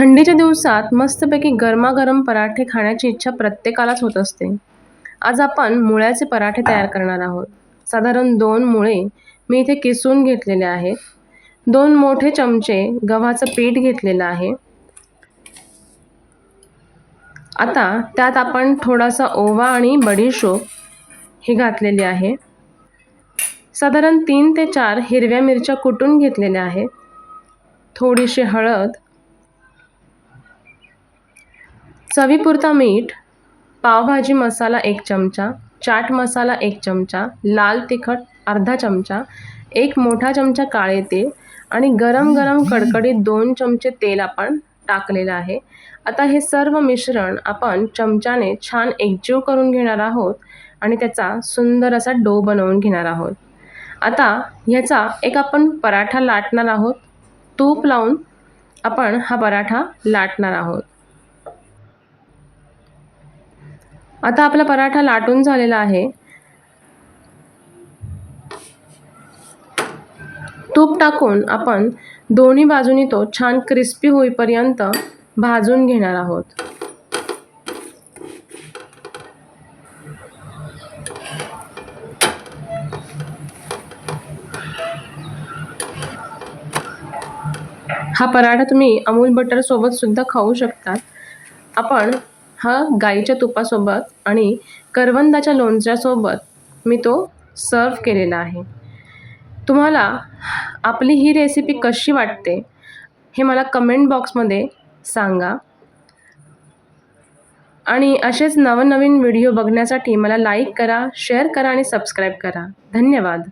थंडीच्या दिवसात मस्तपैकी गरमागरम पराठे खाण्याची इच्छा प्रत्येकालाच होत असते. आज आपण मुळ्याचे पराठे तयार करणार आहोत. साधारण दोन मुळे मी इथे किसून घेतलेले आहेत. दोन मोठे चमचे गव्हाचं पीठ घेतलेलं आहे. आता त्यात आपण थोडासा ओवा आणि बडीशोप ही घातलेली आहे. साधारण तीन ते चार हिरव्या मिरच्या कुटून घेतलेल्या आहेत. थोडीशी हळद चवीपुरता मीठ पावभाजी मसाला एक चमचा चाट मसाला एक चमचा लाल तिखट अर्धा चमचा एक मोठा चमचा काळे तेल आणि गरम गरम कडकडीत दोन चमचे तेल आपण टाकलेलं आहे. आता हे सर्व मिश्रण आपण चमच्याने छान एकजीव करून घेणार आहोत आणि त्याचा सुंदर असा डो बनवून घेणार आहोत. आता ह्याचा एक आपण पराठा लाटणार आहोत. तूप लावून आपण हा पराठा लाटणार आहोत. आता आपला पराठा लाटून झालेला आहे. तूप टाकून आपण दोन्ही बाजूनी तो छान क्रिस्पी होईपर्यंत भाजून घेणार आहोत. हा पराठा तुम्ही अमूल बटरसोबत सुद्धा खाऊ शकतात. आपण हा गाईच्या तुपासोबत आणि करवंदाच्या लोणच्यासोबत मी तो सर्व केलेला आहे. तुम्हाला आपली ही रेसिपी कशी वाटते हे मला कमेंट बॉक्समध्ये सांगा. आणि असेच नवनवीन व्हिडिओ बघण्यासाठी मला लाईक करा शेअर करा आणि सबस्क्राईब करा. धन्यवाद.